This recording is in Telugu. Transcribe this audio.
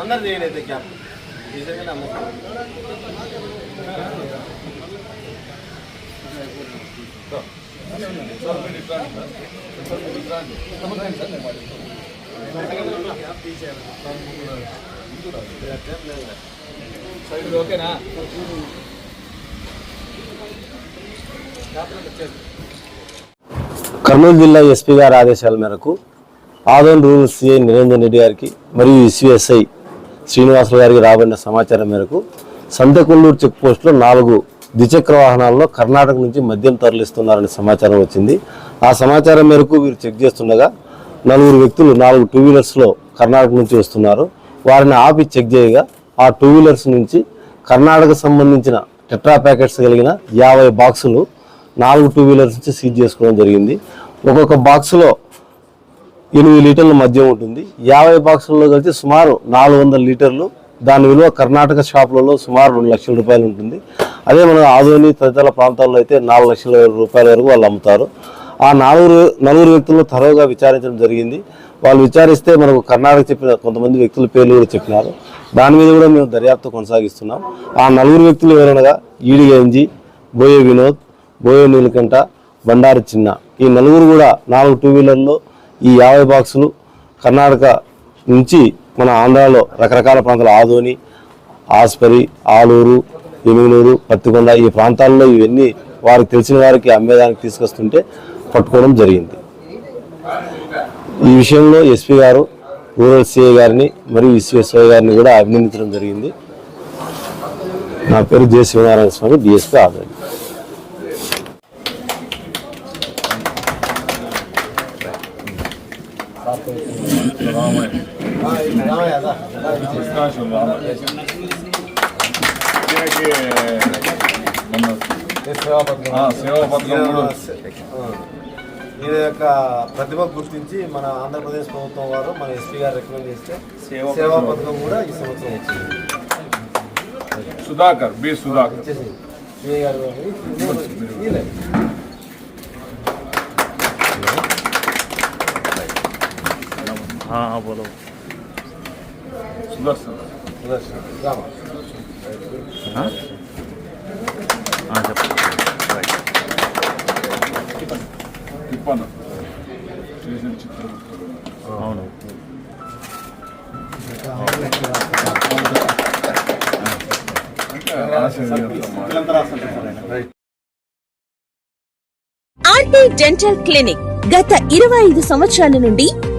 అందరు చేయండి అయితే క్యాప్ నమ్మకం. అమ్మ ఓకేనా కర్నూలు జిల్లా ఎస్పీ గారి ఆదేశాల మేరకు ఆదోన్ రూరల్ సిఐ నిరంజన్ రెడ్డి గారికి మరియు ఎస్విఎస్ఐ శ్రీనివాసులు గారికి రాబడిన సమాచారం మేరకు సంతకొల్లూరు చెక్ పోస్టులో నాలుగు ద్విచక్ర వాహనాల్లో కర్ణాటక నుంచి మద్యం తరలిస్తున్నారనే సమాచారం వచ్చింది. ఆ సమాచారం మేరకు వీరు చెక్ చేస్తుండగా నలుగురు వ్యక్తులు నాలుగు టూ వీలర్స్లో కర్ణాటక నుంచి వస్తున్నారు. వారిని ఆపి చెక్ చేయగా ఆ టూ వీలర్స్ నుంచి కర్ణాటక సంబంధించిన టెట్రా ప్యాకెట్స్ కలిగిన యాభై బాక్సులు నాలుగు టూ వీలర్స్ నుంచి సీజ్ చేసుకోవడం జరిగింది. ఒక్కొక్క బాక్సులో ఎనిమిది లీటర్ల మద్యం ఉంటుంది. యాభై బాక్సుల్లో కలిసి సుమారు నాలుగు వందల లీటర్లు దాని విలువ కర్ణాటక షాపులలో సుమారు రెండు లక్షల రూపాయలు ఉంటుంది. అదే మన ఆదోని తదితర ప్రాంతాల్లో అయితే నాలుగు లక్షల రూపాయల వరకు వాళ్ళు అమ్ముతారు. ఆ నలుగురు నలుగురు వ్యక్తులను తరవుగా విచారించడం జరిగింది. వాళ్ళు విచారిస్తే మనకు కర్ణాటక చెప్పిన కొంతమంది వ్యక్తుల పేర్లు కూడా చెప్పినారు. దాని మీద కూడా మేము దర్యాప్తు కొనసాగిస్తున్నాం. ఆ నలుగురు వ్యక్తులు ఎవరనగా ఈడి గంజి బోయే వినోద్ బోయే నీలకంట బండారు చిన్న. ఈ నలుగురు కూడా నాలుగు టూ వీలర్లో ఈ యాభై బాక్సులు కర్ణాటక నుంచి మన ఆంధ్రాలో రకరకాల ప్రాంతాలు ఆదోని ఆస్పరి ఆలూరు ఎమిగనూరు పత్తికొండ ఈ ప్రాంతాల్లో ఇవన్నీ వారికి తెలిసిన వారికి అమ్మేదానికి తీసుకొస్తుంటే పట్టుకోవడం జరిగింది. ఈ విషయంలో ఎస్పీ గారు రూరల్ సిఐ గారిని మరియు విశ్వేశ్వర గారిని కూడా అభినందించడం జరిగింది. నా పేరు జె. శివనారాయణ స్వామి డిఎస్పీ ఆదోని. ఈయన యొక్క ప్రతిభ గుర్తించి మన ఆంధ్రప్రదేశ్ ప్రభుత్వం వారు మన ఎస్పీ గారు రికమెండ్ చేస్తే సేవా పథకం కూడా ఈ సంవత్సరం వచ్చింది సుధాకర్ బి సుధాకర్ వచ్చేసి చేసిన చిత్రం అవును ఆర్టీ డెంటల్ క్లినిక్ గత ఇరవై ఐదు సంవత్సరాల నుండి